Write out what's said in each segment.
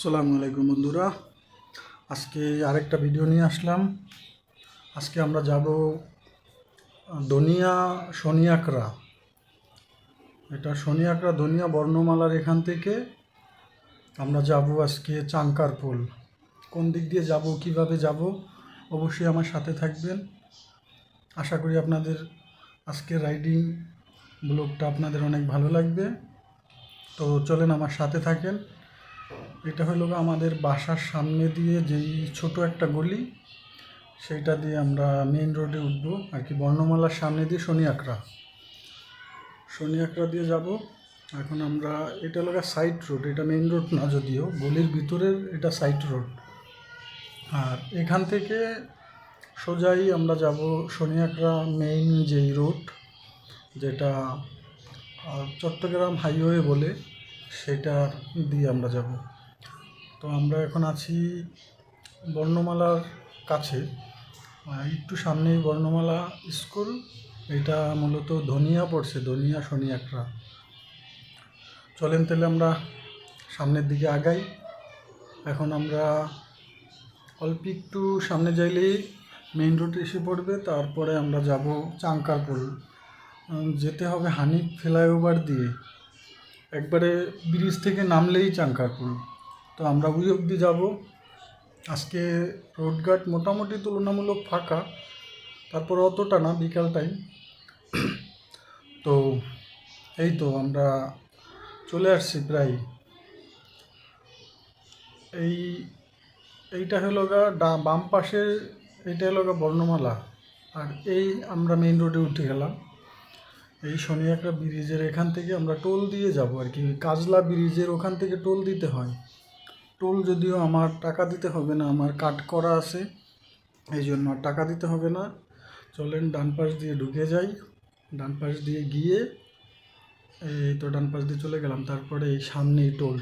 আসসালামু আলাইকুম বন্ধুরা। আজকে আরেকটা ভিডিও নিয়ে আসলাম। আজকে আমরা যাব দনিয়া শনিয়াকড়া এটা শনিয়াকড়া দনিয়া বর্ণমালার এখান থেকে আমরা যাব আজকে চাঙ্কারপোল কোন দিক দিয়ে যাব, কীভাবে যাব, অবশ্যই আমার সাথে থাকবেন। আশা করি আপনাদের আজকে রাইডিং ব্লগটা আপনাদের অনেক ভালো লাগবে। তো চলেন আমার সাথে থাকেন। এটা হলো আমাদের বাসার সামনে দিয়ে যেই ছোট একটা গলি, সেইটা দিয়ে আমরা মেইন রোডে উঠব আর কি বর্ণমালার সামনে দিয়ে শনিয়াকড়া শনিয়াকড়া দিয়ে যাব। এখন আমরা, এটা হলো সাইড রোড এটা মেইন রোড না যদিও, গলির ভিতরের এটা সাইড রোড আর এখান থেকে সোজাই আমরা যাব শনিয়াকড়া মেইন যেই রোড যেটা চট্টগ্রাম হাইওয়ে বলে। সেটা দিয়ে আমরা যাব। তো আমরা এখন আছি বর্ণমালার কাছে। একটু সামনেই বর্ণমালা স্কুল। এটা মূলত ধনিয়া পড়ছে, ধনিয়া শনিয়াকড়া চলেন তাহলে আমরা সামনের দিকে আগাই। এখন আমরা অল্প একটু সামনে যাইলেই মেইন রোড এসে পড়বে, তারপরে আমরা যাব চাঙ্কারপুল যেতে হবে হানিফ ফ্লাইওভার দিয়ে। একবারে ব্রিজ থেকে নামলেই চাঙ্কারপুল তো আমরা ওই অবধি যাব। আজকে রোডঘাট মোটামুটি তুলনামূলক ফাঁকা, তারপর অতটা না, বিকাল টাইম তো এই তো আমরা চলে আসছি প্রায়। এই, এইটা হলো গা ডা, বাম পাশে এইটা হলো গা বর্ণমালা। আর এই আমরা মেইন রোডে উঠে গেলাম। এই শনিয়াকড়া ব্রিজের এখান থেকে আমরা টোল দিয়ে যাব আর কি। কাজলা ব্রিজের ওখান থেকে টোল দিতে হয়। টোল যদিও আমার টাকা দিতে হবে না, আমার কাট করা আছে, এই জন্য আর টাকা দিতে হবে না। চলেন ডান পাশ দিয়ে ঢুকে যাই। ডান পাশ দিয়ে গিয়ে, এই তো ডান পাশ দিয়ে চলে গেলাম, তারপরে এই সামনেই টোল।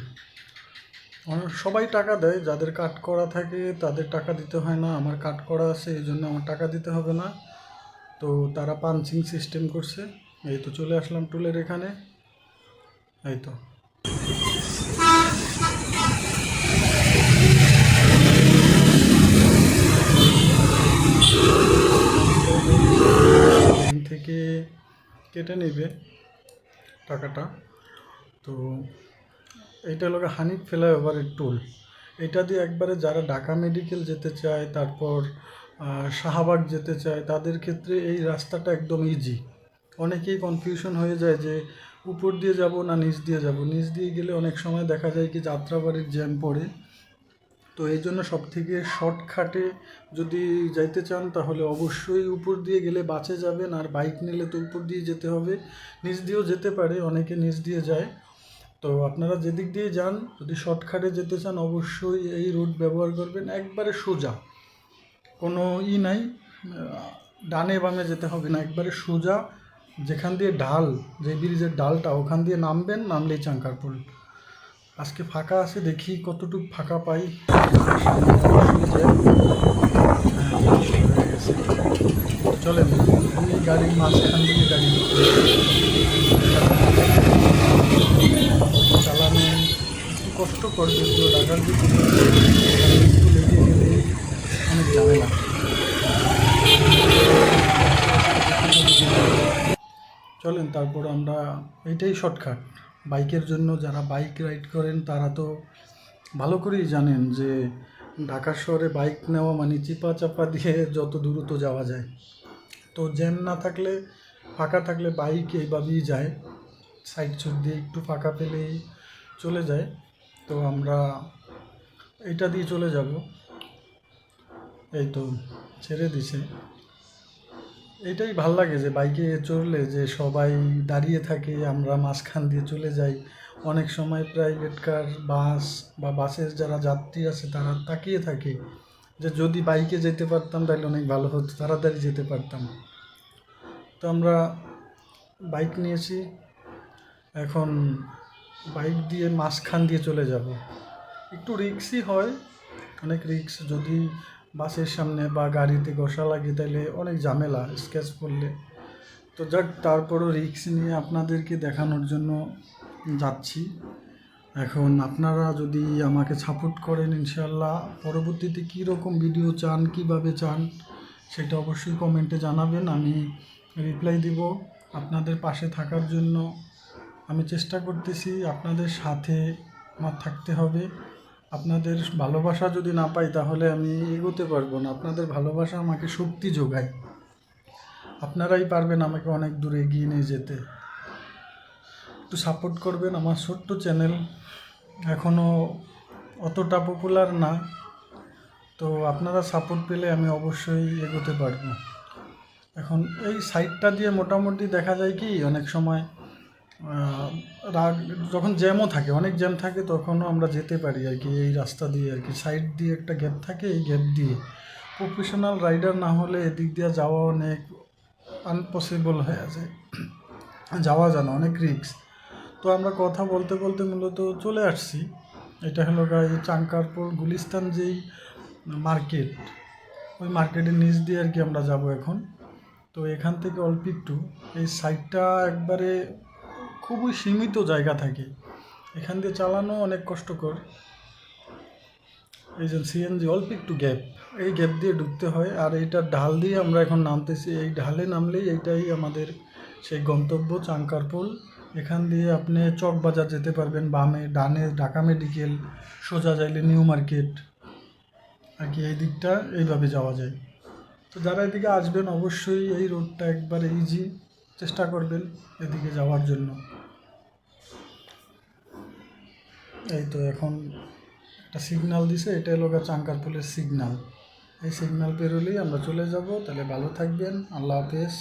সবাই টাকা দেয়, যাদের কাট করা থাকে তাদের টাকা দিতে হয় না, আমার কাট করা আছে, এই জন্য আমার টাকা দিতে হবে না। তো তারা পাঞ্চিং সিস্টেম করছে। এই তো চলে আসলাম টুলের এখানে। এই তো। থেকে কেটে নেবে টাকাটা। তো এইটা হলো হানিফ ফ্লাইওভারের টুল এটা দিয়ে একবারে যারা ঢাকা মেডিকেল যেতে চায়, তারপর শাহবাগ যেতে চায়, তাদের ক্ষেত্রে এই রাস্তাটা একদম ইজি অনেকেই কনফিউশন হয়ে যায় যে উপর দিয়ে যাব না নিচ দিয়ে যাব। নিচ দিয়ে গেলে অনেক সময় দেখা যায় কি যাত্রাবাড়ির জ্যাম পড়ে। তো এই জন্য সব থেকে শর্টকাটে যদি যাইতে চান তাহলে অবশ্যই উপর দিয়ে গেলে বাসে যাবেন আর বাইক নিলে তো উপর দিয়ে যেতে হবে। নিচ দিয়েও যেতে পারে, অনেকে নিচ দিয়ে যায়। তো আপনারা যেদিক দিয়ে যান, যদি শর্টকাটে যেতে চান অবশ্যই এই রুট ব্যবহার করবেন। একবারে সোজা। কোনো ই নাই ডানে বামে যেতে হবে না। একবারে সোজা যেখান দিয়ে ঢাল যে ব্রিজের ডালটা, ওখান দিয়ে নামবেন, নামলেই চাঙ্কারপুল। আজকে ফাঁকা আছে, দেখি কতটুকু ফাঁকা পাই। চলেন গাড়ির মাঝখান দিয়ে গাড়ি চালানো একটু কষ্টকর, যদিও দিকে একটু লেগে গেলে অনেক ঝামেলা। চলেন, তারপর আমরা এটাই শর্টকাট বাইকের জন্য যারা বাইক রাইড করেন, তারা তো ভালো করেই জানেন যে ঢাকা শহরে বাইক নেওয়া মানে চিপা চাপা দিয়ে যত দূরত্ব যাওয়া যায়। তো জ্যাম না থাকলে, ফাঁকা থাকলে বাইক এইভাবেই যায়। সাইড সুইড দিয়ে একটু ফাঁকা পেলেই চলে যায়। তো আমরা এটা দিয়ে চলে যাব। এই তো, ছেড়ে দিছে। এটাই ভালো লাগে যে বাইকে চড়লে যে সবাই দাঁড়িয়ে থাকে, আমরা মাঝখান দিয়ে চলে যাই। অনেক সময় প্রাইভেট কার বাস বা বাসের যারা যাত্রী আছে, তারা তাকিয়ে থাকে যে যদি বাইকে যেতে পারতাম তাহলে অনেক ভালো হতো, তাড়াতাড়ি যেতে পারতাম। তো আমরা বাইক নিয়েছি, এখন বাইক দিয়ে মাঝখান দিয়ে চলে যাব। একটু রিক্সই হয়, অনেক রিক্স যদি বাসের সামনে বা গাড়িতে ঘষা লাগে তাহলে অনেক ঝামেলা, স্কেচ পড়লে। তো যাক, তারপরও রিক্স নিয়ে আপনাদেরকে দেখানোর জন্য যাচ্ছি। এখন আপনারা যদি আমাকে সাপোর্ট করেন ইনশাল্লাহ পরবর্তীতে কী রকম ভিডিও চান, কীভাবে চান, সেটা অবশ্যই কমেন্টে জানাবেন। আমি রিপ্লাই দিব আপনাদের পাশে থাকার জন্য। আমি চেষ্টা করতেছি আপনাদের সাথে আমার থাকতে হবে। আপনাদের ভালোবাসা যদি না পাই তাহলে আমি এগোতে পারব না। আপনাদের ভালোবাসা আমাকে শক্তি যোগায়। আপনারাই পারবেন আমাকে অনেক দূর এগিয়ে নিয়ে যেতে। একটু সাপোর্ট করবেন আমার ছোট্ট চ্যানেল এখনও অতটা পপুলার না। তো আপনারা সাপোর্ট পেলে আমি অবশ্যই এগোতে পারব। এখন এই সাইটটা দিয়ে মোটামুটি দেখা যায় কি, অনেক সময় রাগ, যখন জ্যামও থাকে, অনেক জ্যাম থাকে, তখনও আমরা যেতে পারি আর কি, এই রাস্তা দিয়ে আর কি। সাইড দিয়ে একটা গ্যাপ থাকে, এই গ্যাপ দিয়ে। প্রফেশনাল রাইডার না হলে এদিক দিয়ে যাওয়া অনেক আনপসিবল হয়ে যায়। যাওয়া যায় না, অনেক রিস্ক তো আমরা কথা বলতে বলতে মূলত চলে আসছি। এটা হলো গা, এই চাঙ্কারপুর গুলিস্তান যেই মার্কেট ওই মার্কেটের নিচ দিয়ে আর কি আমরা যাব এখন। তো এখান থেকে অল্প একটু, এই সাইডটা একবারে খুবই সীমিত জায়গা থাকে। এখান দিয়ে চালানো অনেক কষ্টকর। এই যে সিএনজি অল্প একটু গ্যাপ এই গ্যাপ দিয়ে ঢুকতে হয় আর এইটা ঢাল দিয়ে আমরা এখন নামতেছি। এই ঢালে নামলেই এইটাই আমাদের সেই গন্তব্য চাঙ্কারপোল এখান দিয়ে আপনি চকবাজার যেতে পারবেন, বামে, ডানে, ঢাকা মেডিকেল, সোজা যাইলে নিউ মার্কেট। আর কি এই দিকটা এইভাবে যাওয়া যায়। তো যারা এদিকে আসবেন, অবশ্যই এই রোডটা একবার ইজি চেষ্টা করবেন এদিকে যাওয়ার জন্য। এই তো এখন একটা সিগনাল দিছে, এটা হলো চাঙ্কার পুলের সিগনাল এই সিগনাল পেরোলেই আমরা চলে যাব, তাহলে ভালো থাকবেন, আল্লাহ হাফেজ।